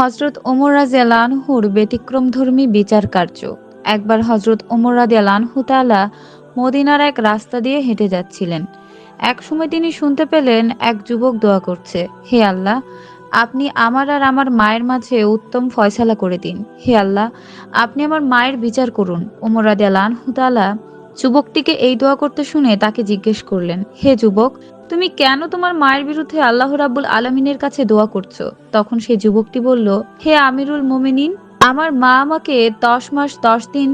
হজরত ওমর রাজিয়ালানহুর ব্যতিক্রমধর্মী বিচার কার্য। একবার হজরত ওমর রাজিয়ালানহু তাআলা মদিনার এক রাস্তা দিয়ে হেঁটে যাচ্ছিলেন। এক সময় তিনি শুনতে পেলেন এক যুবক দোয়া করছে, হে আল্লাহ, আপনি আমার আর আমার মায়ের মাঝে উত্তম ফয়সালা করে দিন। হে আল্লাহ, আপনি আমার মায়ের বিচার করুন। ওমর রাদিয়াল্লাহু তাআলা যুবকটিকে এই দোয়া করতে শুনে তাকে জিজ্ঞেস করলেন, হে যুবক, তুমি কেন তোমার মায়ের বিরুদ্ধে আল্লাহ রাব্বুল আলমিনের কাছে দোয়া করছ? তখন সেই যুবকটি বলল, হে আমিরুল মোমিনিন আমার মা আমাকে দশ মাস, দশ দিন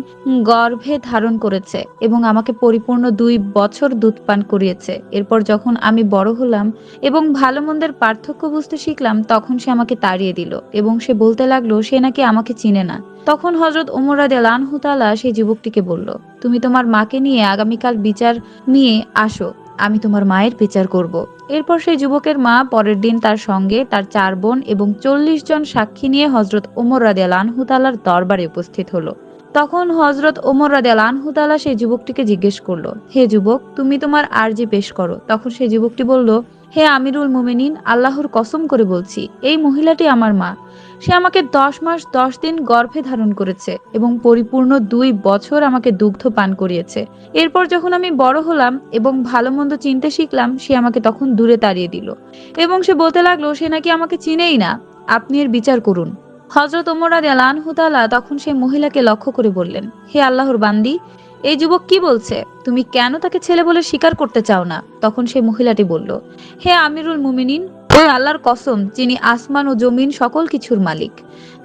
গর্ভে ধারণ করেছে এবং আমাকে পরিপূর্ণ দুই বছর দুধ পান করিয়েছে। এরপর যখন আমি বড় হলাম এবং ভালো মন্দের পার্থক্য বুঝতে শিখলাম, তখন সে আমাকে তাড়িয়ে দিল এবং সে বলতে লাগল, সে নাকি আমাকে চিনে না। তখন হজরত ওমর রাদিয়াল্লাহু তাআলা সেই যুবকটিকে বলল, তুমি তোমার মাকে নিয়ে আগামীকাল বিচার নিয়ে আসো। আমি তোমার মায়ের বিচার করব। এরপর সেই যুবকের মা পরের দিন তার সঙ্গে তার চার বোন এবং চল্লিশ জন সাক্ষী নিয়ে হজরত ওমর রাদিয়াল্লাহু আনহুতালার দরবারে উপস্থিত হলো। তখন হজরত ওমর রাদিয়াল্লাহু আনহুতালা সেই যুবকটিকে জিজ্ঞেস করল, হে যুবক, তুমি তোমার আর্জি পেশ করো। তখন সেই যুবকটি বলল হে আমিরুল মুমিনিন, আল্লাহর কসম করে বলছি, এই মহিলাটি আমার মা। সে আমাকে দশ মাস দশ দিন গর্ভে ধারণ করেছে এবং পরিপূর্ণ দুই বছর আমাকে দুগ্ধ পান করিয়েছে। এরপর যখন আমি বড় হলাম এবং ভালো মন্দ চিনতে শিখলাম, সে আমাকে তখন দূরে তাড়িয়ে দিল। এবং সে বলতে লাগল, সে নাকি আমাকে চিনেই না। আপনি এর বিচার করুন। হজরত ওমর রাদিয়াল্লাহু তাআলা তখন সেই মহিলাকে লক্ষ্য করে বললেন, হে আল্লাহর বান্দি এই যুবক কি বলছে? তুমি কেন তাকে ছেলে বলে স্বীকার করতে চাও না? তখন সেই মহিলাটি বলল, হে আমিরুল মুমিনিন, ওই আল্লাহর কসম, যিনি আসমান ও জমিন সকল কিছুর মালিক।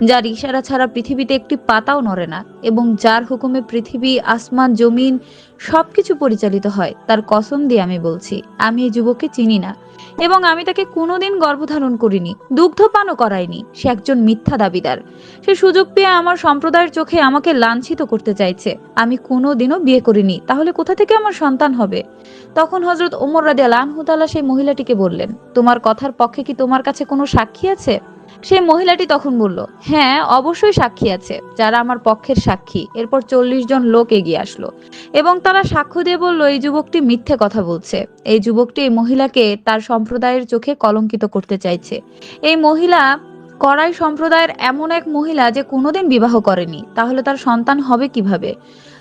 যার ইশারা ছাড়া পৃথিবীতে একটি পাতাও নড়ে না এবং যার হুকুমে পৃথিবী, আসমান, জমিন সবকিছু পরিচালিত হয়, তার কসম দিয়ে আমি বলছি, আমি এই যুবককে চিনি না এবং আমি তাকে কোনোদিন গর্ভধারণ করিনি, দুগ্ধপানও করাইনি, সে একজন মিথ্যা দাবিদার। সে সুযোগ পেয়ে আমার সম্প্রদায়ের চোখে আমাকে লাঞ্ছিত করতে চাইছে, আমি কোনোদিনও বিয়ে করিনি, তাহলে কোথা থেকে আমার সন্তান হবে? তখন হজরত ওমর রাদিয়াল্লাহু তাআলা সেই মহিলাটিকে বললেন, তোমার কথার পক্ষে কি তোমার কাছে কোনো সাক্ষী আছে? সেই মহিলাটি তখন বলল হ্যাঁ অবশ্যই সাক্ষী আছে, যারা আমার পক্ষের সাক্ষী। এরপর চল্লিশ জন লোক এগিয়ে আসলো এবং তারা সাক্ষ্য দিয়ে বলল, এই যুবকটি মিথ্যে কথা বলছে। এই যুবকটি এই মহিলাকে তার সম্প্রদায়ের চোখে কলঙ্কিত করতে চাইছে। এই মহিলা করাই সম্প্রদায়ের এমন এক মহিলা যে কোনোদিন বিবাহ করেনি। তাহলে তার সন্তান হবে কীভাবে?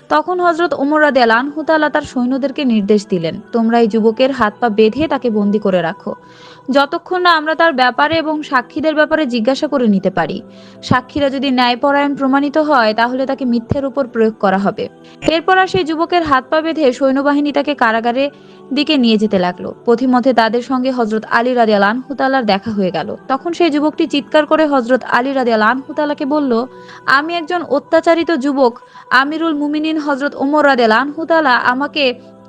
তখন হজরত ওমর রাদিয়াল্লাহু তাআলা তার সৈন্যদেরকে নির্দেশ দিলেন, তোমরা এই যুবকের হাত পা বেঁধে তাকে বন্দি করে রাখো। যতক্ষণ না আমরা তার ব্যাপারে এবং সাক্ষীদের ব্যাপারে জিজ্ঞাসা করে নিতে পারি। সাক্ষীরা যদি ন্যায়পরায়ণ প্রমাণিত হয়, তাহলে তাকে মিথ্যের উপর প্রয়োগ করা হবে। এরপর আর সেই যুবকের হাত পা বেঁধে সৈন্যবাহিনী তাকে কারাগারে দিকে নিয়ে যেতে লাগল। পথিমধ্যে তাদের সঙ্গে হজরত আলী রাদিয়াল্লাহু তাআলার দেখা হয়ে গেল। তখন সেই যুবকটি চিৎকার করে হজরত আলী রাদিয়াল্লাহু তাআলাকে বলল, আমি একজন অত্যাচারিত যুবক, আমিরুল মুমিনিন হজরত ওমর রাদিয়াল্লাহু তাআলা আমাকে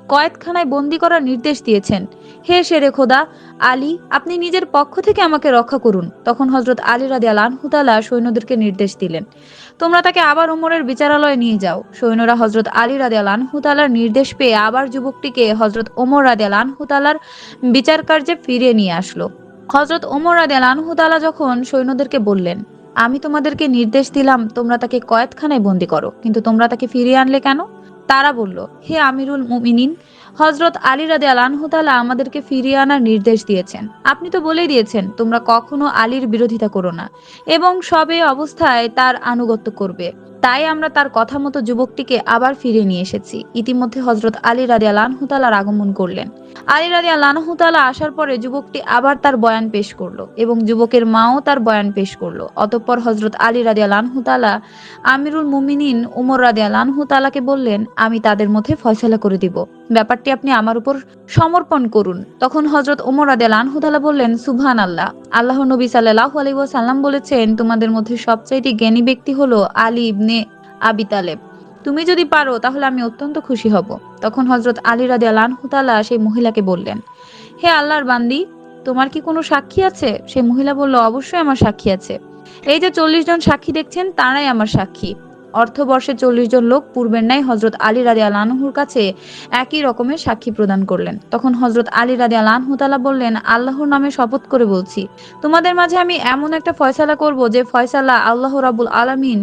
কয়েদখানায় বন্দি করার নির্দেশ দিয়েছেন। হে শেরে খোদা, আলী, আপনি নিজের পক্ষ থেকে আমাকে রক্ষা করুন। তখন হজরত আলী রাদিয়াল্লাহু তাআলা সৈন্যদেরকে নির্দেশ দিলেন, তোমরা তাকে আবার উমরের বিচারালয়ে নিয়ে যাও। সৈন্যরা হজরত আলী রাদিয়াল্লাহু তাআলার নির্দেশ পেয়ে আবার যুবকটিকে হজরত ওমর রাদিয়াল্লাহু তাআলার বিচার কার্যে ফিরিয়ে নিয়ে আসলো। হজরত ওমর রাদিয়াল্লাহু তাআলা যখন সৈন্যদেরকে বললেন আমি তোমাদেরকে নির্দেশ দিলাম, তোমরা তাকে কয়েদখানায় বন্দি করো। কিন্তু তোমরা তাকে ফিরিয়ে আনলে কেন? তারা বলল, হে আমিরুল মুমিনিন হজরত আলী রাদে আলানহুতালা আমাদেরকে ফিরিয়ে আনার নির্দেশ দিয়েছেন। আপনি তো বলেই দিয়েছেন, তোমরা কখনো আলীর বিরোধিতা করো না, এবং সবে অবস্থায় তার আনুগত্য করবে। তাই আমরা তার কথা মতো যুবকটিকে আবার ফিরে নিয়ে এসেছি। ইতিমধ্যে হজরত আলী রাদে আলানহুতালার আগমন করলেন। আলী রাদি আল্লাহতালা আসার পরে যুবকটি আবার তার বয়ান পেশ করল এবং যুবকের মাও তার বয়ান পেশ করল। অতঃপর হজরত আলী রাদি আল্লাহতালা আমিরুল মুমিনিন উমর রাদি আল্লাহতালাকে বললেন, আমি তাদের মধ্যে ফয়সলা করে দিব। ব্যাপারটি আপনি আমার উপর সমর্পণ করুন। তখন হজরত উমর রাদি আল্লাহতালা বললেন সুবহান আল্লাহ আল্লাহ নবী সাল্লাহ আলী সাল্লাম বলেছেন, তোমাদের মধ্যে সবচাইতে জ্ঞানী ব্যক্তি হলো আলী ইবনে আবি তালেব। তুমি যদি পারো, তাহলে আমি অত্যন্ত খুশি হব। তখন হজরত আলী রাজি আল্লাহতালা সেই মহিলাকে বললেন, হে আল্লাহর বান্দি, তোমার কি কোনো সাক্ষী আছে? সেই মহিলা বলল, অবশ্যই আমার সাক্ষী আছে। এই যে চল্লিশ জন সাক্ষী দেখছেন, তারাই আমার সাক্ষী। অর্থবর্ষে চল্লিশ জন লোক পূর্বের ন্যায় হজরত আলী রাদি আলানহুর কাছে একই রকমের সাক্ষী প্রদান করলেন। তখন হজরত আলী রাদি আলানহুতালা বললেন, আল্লাহর নামে শপথ করে বলছি। তোমাদের মাঝে আমি এমন একটা ফয়সালা করব যে ফয়সালা আল্লাহ রাবুল আলামিন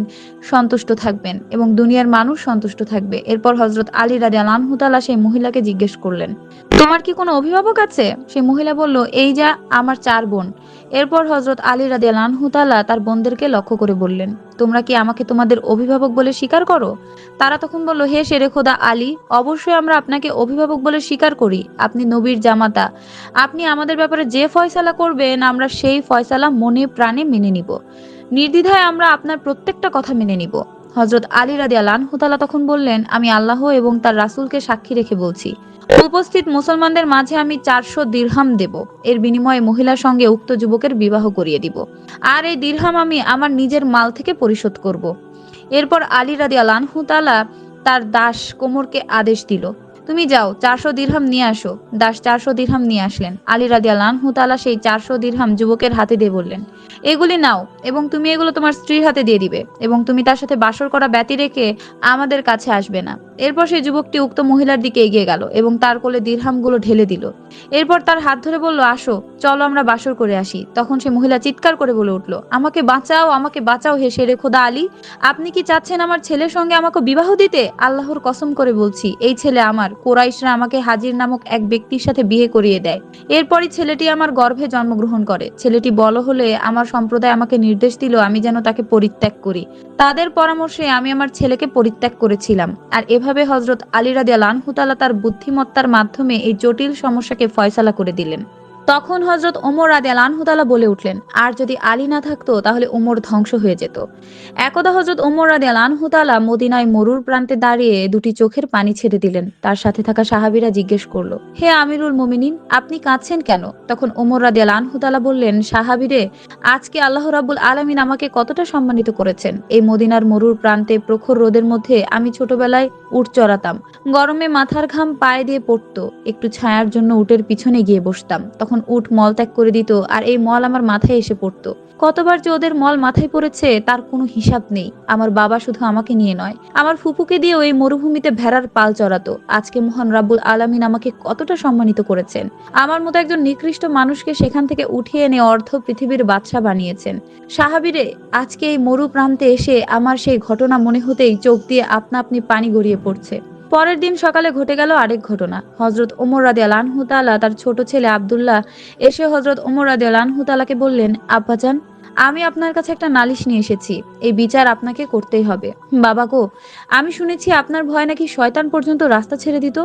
সন্তুষ্ট থাকবেন এবং দুনিয়ার মানুষ সন্তুষ্ট থাকবে। এরপর হজরত আলী রাজি আনহুতালা সেই মহিলাকে জিজ্ঞেস করলেন, তোমার কি কোনো অভিভাবক আছে? সেই মহিলা বলল, এই যা আমার চার বোন। এরপর হজরত আলী রাদিয়াল আনহুতালা তার বোনদেরকে লক্ষ্য করে বললেন, তোমরা কি আমাকে তোমাদের অভিভাবক বলে স্বীকার করো? তারা তখন বলল, হে শেরে খোদা আলী, অবশ্যই আমরা আপনাকে অভিভাবক বলে স্বীকার করি। আপনি নবীর জামাতা। আপনি আমাদের ব্যাপারে যে ফয়সালা করবেন, আমরা সেই ফয়সালা মনে প্রাণে মেনে নিব। নির্দ্বিধায় আমরা আপনার প্রত্যেকটা কথা মেনে নিব। হজরত আলী রাদি আনহুতালা তখন বললেন, আমি আল্লাহ এবং তার রাসুলকে সাক্ষী রেখে বলছি। উপস্থিত মুসলমানদের মাঝে আমি চারশো দীর্হাম দেব। এর বিনিময়ে মহিলার সঙ্গে উক্ত যুবকের বিবাহ করিয়ে দিব। আর এই দীর্হাম আমি আমার নিজের মাল থেকে পরিশোধ করব। এরপর আলী রাদি আনহু তালা তার দাস কোমরকে আদেশ দিল। তুমি যাও, চারশো দিরহাম নিয়ে আসো। দাস চারশো দিরহাম নিয়ে আসলেন। আলী রাদি আনহু তালা সেই চারশো দিরহাম যুবকের হাতে দিয়ে বললেন, এগুলি নাও এবং তুমি এগুলো তোমার স্ত্রীর হাতে দিয়ে দিবে এবং তুমি তার সাথে বাসর করা ব্যতি রেখে আমাদের কাছে আসবে না। এরপর সেই যুবকটি উক্ত মহিলার দিকে এগিয়ে গেল এবং তার কোলে দিরহামগুলো ঢেলে দিল। এরপর তার হাত ধরে বলল, আসো, চলো আমরা বাসর করে আসি। তখন সে মহিলা চিৎকার করে বলে উঠল, আমাকে বাঁচাও আমাকে বাঁচাও হে শেরে খোদা আলী। আপনি কি চাচ্ছেন আমার ছেলের সঙ্গে আমাকে বিবাহ দিতে? আল্লাহর কসম করে বলছি, এই ছেলে আমার। কোরাইশরা আমাকে হাজির নামক এক ব্যক্তির সাথে বিয়ে করিয়ে দেয়। এরপরই ছেলেটি আমার গর্ভে জন্মগ্রহণ করে। ছেলেটি বড় হলে আমার সম্প্রদায় আমাকে নির্দেশ দিল, আমি যেন তাকে পরিত্যাগ করি। তাদের পরামর্শে আমি আমার ছেলেকে পরিত্যাগ করেছিলাম। আর এভাবে হজরত আলী রাদি আনহুতালা তার বুদ্ধিমত্তার মাধ্যমে এই জটিল সমস্যাকে ফয়সালা করে দিলেন। তখন হজরত ওমর রাদি আনহুতালা বলে উঠলেন, আর যদি আলী না থাকতো, তাহলে ওমর ধ্বংস হয়ে যেত। একদা হজরত ওমর রাদি আনহুতালা মদিনায় মরুর প্রান্তে দাঁড়িয়ে দুটি চোখের পানি ছেড়ে দিলেন। তার সাথে থাকা সাহাবীরা জিজ্ঞেস করল, হে আমিরুল মোমিনিন, আপনি কাঁদছেন কেন? তখন ওমর রাদি আনহুতালা বললেন, সাহাবীরে, আজকে আল্লাহ রাব্বুল আলামিন আমাকে কতটা সম্মানিত করেছেন। এই মদিনার মরুর প্রান্তে প্রখর রোদের মধ্যে আমি ছোটবেলায় উট চড়াতাম। গরমে মাথার ঘাম পায়ে দিয়ে পড়তো। একটু ছায়ার জন্য উটের পিছনে গিয়ে বসতাম। তখন উট মল ত্যাগ করে দিত আর এই মল আমার মাথায় এসে পড়তো। কতবার যে ওদের মল মাথায় পড়েছে, তার কোনো হিসাব নেই। আমার বাবা শুধু আমাকে নিয়ে নয়, আমার ফুপুকে দিয়ে ওই মরুভূমিতে ভেড়ার পাল চড়াতো। আজকে মহান রাব্বুল আলামিন আমাকে কতটা সম্মানিত করেছেন। আমার মতো একজন নিকৃষ্ট মানুষকে সেখান থেকে উঠিয়ে এনে অর্ধ পৃথিবীর বাদশা বানিয়েছেন। সাহাবিরে, আজকে এই মরু প্রান্তে এসে আমার সেই ঘটনা মনে হতেই চোখ দিয়ে আপনা আপনি পানি গড়িয়ে পড়ছে। পরের দিন সকালে ঘটে গেল আরেক ঘটনা। হজরত ওমর রাদে আনহুতালা তার ছোট ছেলে আবদুল্লাহ এসে হজরত ওমর রাদে আনহুতালাকে বললেন আব্বাজান আমি আপনার কাছে একটা নালিশ নিয়ে এসেছি। এই বিচার আপনাকে করতেই হবে। বাবা গো, আমি শুনেছি আপনার ভয় নাকি শয়তান পর্যন্ত রাস্তা ছেড়ে দিত।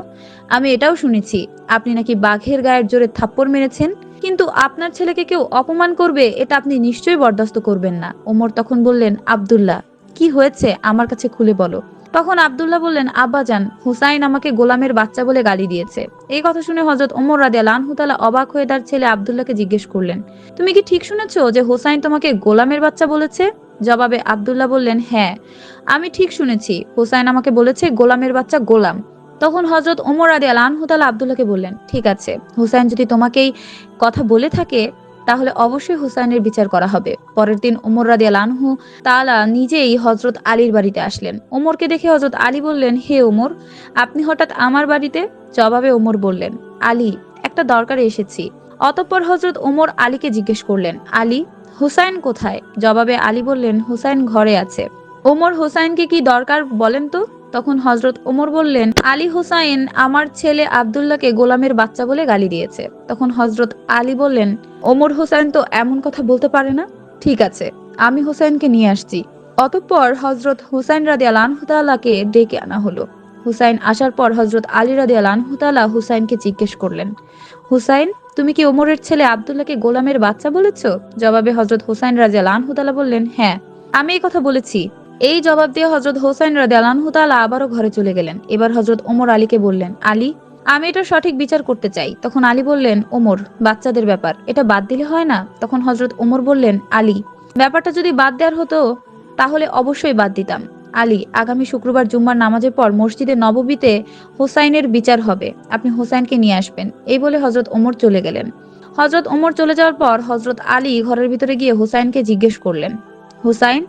আমি এটাও শুনেছি, আপনি নাকি বাঘের গায়ের জোরে থাপ্পড় মেরেছেন। কিন্তু আপনার ছেলেকে কেউ অপমান করবে, এটা আপনি নিশ্চয়ই বরদাস্ত করবেন না। ওমর তখন বললেন, আব্দুল্লাহ, কি হয়েছে? আমার কাছে খুলে বলো। তখন আব্দুল্লাহ বললেন আব্বাজান হুসাইন আমাকে গোলামের বাচ্চা বলে গালি দিয়েছে। এই কথা শুনে হজরত ওমর রাদিয়াল আনহুতালা অবাক হয়ে তার ছেলে আবদুল্লাহকে জিজ্ঞেস করলেন, তুমি কি ঠিক শুনেছো যে হুসাইন তোমাকে গোলামের বাচ্চা বলেছে? জবাবে আব্দুল্লাহ বললেন হ্যাঁ আমি ঠিক শুনেছি, হুসাইন আমাকে বলেছে গোলামের বাচ্চা গোলাম। তখন হজরত ওমর আদি আল আনহুতালা আবদুল্লাহকে বললেন, ঠিক আছে, হুসাইন যদি তোমাকেই কথা বলে থাকে তাহলে অবশ্যই হুসাইনের বিচার করা হবে। পরের দিন ওমর রাদি আল আনহু তালা নিজেই হজরত আলীর বাড়িতে আসলেন। ওমরকে দেখে হজরত আলী বললেন, হে ওমর আপনি হঠাৎ আমার বাড়িতে? জবাবে ওমর বললেন, আলী, একটা দরকারে এসেছি। অতঃপর হজরত ওমর আলীকে জিজ্ঞেস করলেন, আলী, হুসাইন কোথায়? জবাবে আলী বললেন, হুসাইন ঘরে আছে। ওমর হুসাইনকে কি দরকার বলেন তো? তখন হজরত ওমর বললেন, আলী হুসাইন আমার ছেলে আবদুল্লাহকে গোলামের বাচ্চা বলে গালি দিয়েছে। তখন হজরত আলী বললেন, ওমর হুসাইন তো এমন কথা বলতে পারে না? ঠিক আছে, আমি হুসাইনকে নিয়ে আসছি। অতঃপর হজরত হুসাইন রাদি আনহুতালাকে ডেকে আনা হলো। হুসাইন আসার পর হজরত আলী রাদি আনহুতালা হুসাইনকে জিজ্ঞেস করলেন, হুসাইন, তুমি কি ওমরের ছেলে আবদুল্লাহকে গোলামের বাচ্চা বলেছ? জবাবে হজরত হুসাইন রাজিয়াল আনহুতালা বললেন হ্যাঁ আমি এই কথা বলেছি। এই জবাব দিয়ে হজরত হোসাইন রাদিয়াল আনহুতালা আবারও ঘরে চলে গেলেন। এবার হজরত ওমর আলীকে বললেন, আলী, আমি এটা সঠিক বিচার করতে চাই। তখন আলী বললেন, ওমর, বাচ্চাদের ব্যাপার, এটা বাদ দিলে হয় না? তখন হজরত ওমর বললেন, আলী, ব্যাপারটা যদি বাদ দেওয়ার হতো, তাহলে অবশ্যই বাদ দিতাম। আলী, আগামী শুক্রবার জুম্মার নামাজের পর মসজিদে নববীতে হোসাইনের বিচার হবে। আপনি হোসাইনকে নিয়ে আসবেন। এই বলে হজরত ওমর চলে গেলেন। হজরত ওমর চলে যাওয়ার পর হজরত আলী ঘরের ভিতরে গিয়ে হোসাইনকে জিজ্ঞেস করলেন, হুসাইন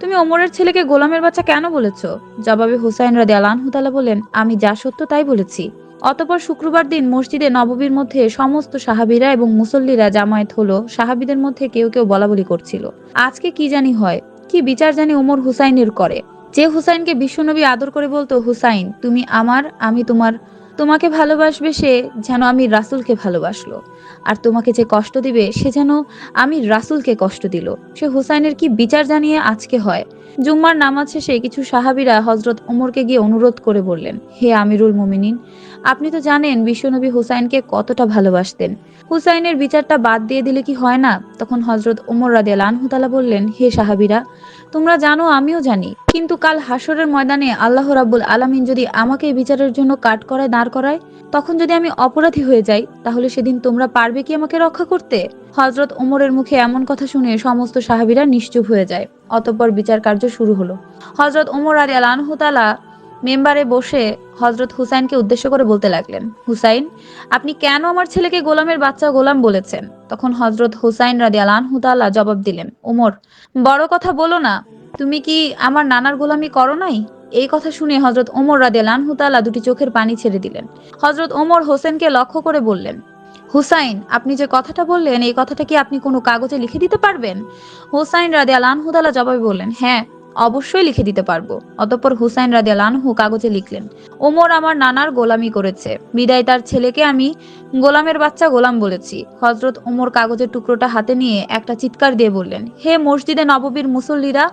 তুমি ওমরের ছেলেকে গোলামের বাচ্চা কেন বলেছ? জবাবে হুসাইন রাদি আলানহুতালা বলেন আমি যা সত্য তাই বলেছি। অতপর শুক্রবার দিন মসজিদে নববীর মধ্যে সমস্ত সাহাবিরা এবং মুসল্লিরা জামায়াত হলো, সাহাবিদের মধ্যে কেউ কেউ বলা বলি করছিল। আজকে কি জানি হয়, কি বিচার জানি ওমর হুসাইনের করে। যে হুসাইনকে বিশ্বনবী আদর করে বলতো, হুসাইন, তুমি আমার, আমি তোমার তোমাকে ভালোবাসবে সে যেন আমি রাসুলকে ভালোবাসলো। আর তোমাকে যে কষ্ট দিবে, সে যেন আমি রাসুলকে কষ্ট দিল। সে হুসাইনের কি বিচার জানিয়ে আজকে হয়? জুম্মার নামাজ শেষে কিছু সাহাবিরা হজরত ওমরকে গিয়ে অনুরোধ করে বললেন, হে আমিরুল মুমিনিন আপনি তো জানেন বিশ্বনবী হুসাইনকে কতটা ভালোবাসতেন। হুসাইনের বিচারটা বাদ দিয়ে দিলে কি হয় না? তখন হজরত ওমর রাদিয়াল আনহুতালা বললেন, হে সাহাবীরা, তোমরা জানো আমিও জানি। কিন্তু কাল হাসরের ময়দানে আল্লাহ রাব্বুল আলামিন যদি আমাকে বিচারের জন্য কাট করায়, দাঁড় করায়, তখন যদি আমি অপরাধী হয়ে যাই, তাহলে সেদিন তোমরা পারবে কি আমাকে রক্ষা করতে? হজরত ওমরের মুখে এমন কথা শুনে সমস্ত সাহাবীরা নিশ্চুপ হয়ে যায়। অতঃপর বিচার কার্য শুরু হলো। হজরত ওমর আলী আনহুতালা মেম্বারে বসে হজরত হুসাইনকে উদ্দেশ্য করে বলতে লাগলেন, হুসাইন, আপনি কেন আমার ছেলেকে গোলামের বাচ্চা গোলাম বলেছেন? তখন হজরত হুসাইন রাদি আনহুতালা জবাব দিলেন, ওমর, বড় কথা বলো না, তুমি কি আমার নানার গোলামি করো নাই? এই কথা শুনে হজরত ওমর রাদি আনহুতালা দুটি চোখের পানি ছেড়ে দিলেন। হজরত ওমর হোসেনকে লক্ষ্য করে বললেন, হুসাইন, আপনি যে কথাটা বললেন, এই কথাটা কি আপনি কোনো কাগজে লিখে দিতে পারবেন? হুসাইন রাদে আনহুদালা জবাবে বললেন হ্যাঁ অবশ্যই লিখে দিতে পারব। অতঃপর হুসাইন রাদে আনহু কাগজে লিখলেন, ওমর আমার নানার গোলামি করেছে। বিদায় তার ছেলেকে আমি গোলামের বাচ্চা গোলাম বলেছি। হজরত ওমর কাগজের টুকরোটা হাতে নিয়ে একটা চিৎকার দিয়ে বললেন, হে মসজিদে নববীর মুসল্লিরা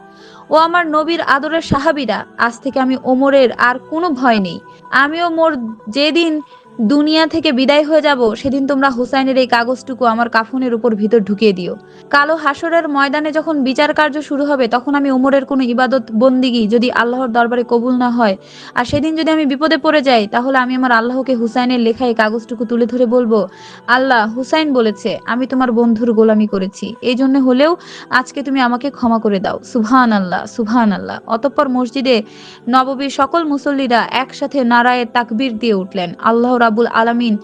ও আমার নবীর আদরের সাহাবীরা, আজ থেকে আমি ওমরের আর কোনো ভয় নেই। আমিও মোর যেদিন দুনিয়া থেকে বিদায় হয়ে যাব, সেদিন তোমরা হুসাইনের এই কাগজটুকু আমার কাফনের উপর ভিতর ঢুকিয়ে দিও। কালো হাসরের ময়দানে যখন বিচার কার্য শুরু হবে, তখন আমি উমরের কোনো ইবাদত বন্দিগি যদি আল্লাহর দরবারে কবুল না হয়, আর সেদিন যদি আমি বিপদে পড়ে যাই, তাহলে আমি আমার আল্লাহকে হুসাইনের লেখা এই কাগজটুকু তুলে ধরে বলব, আল্লাহ, হুসাইন বলেছে, আমি তোমার বন্ধুর গোলামি করেছি। এই জন্য হলেও আজকে তুমি আমাকে ক্ষমা করে দাও। সুবহান আল্লাহ সুবহান আল্লাহ অতঃপর মসজিদে নববীর সকল মুসল্লিরা একসাথে নারায়ের তাকবির দিয়ে উঠলেন। আল্লাহ রাবুল আলামিন।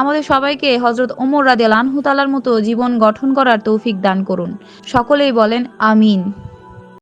আমাদের সবাইকে হজরত ওমর রাদিয়াল আনহুতালার মতো জীবন গঠন করার তৌফিক দান করুন। সকলেই বলেন, আমিন।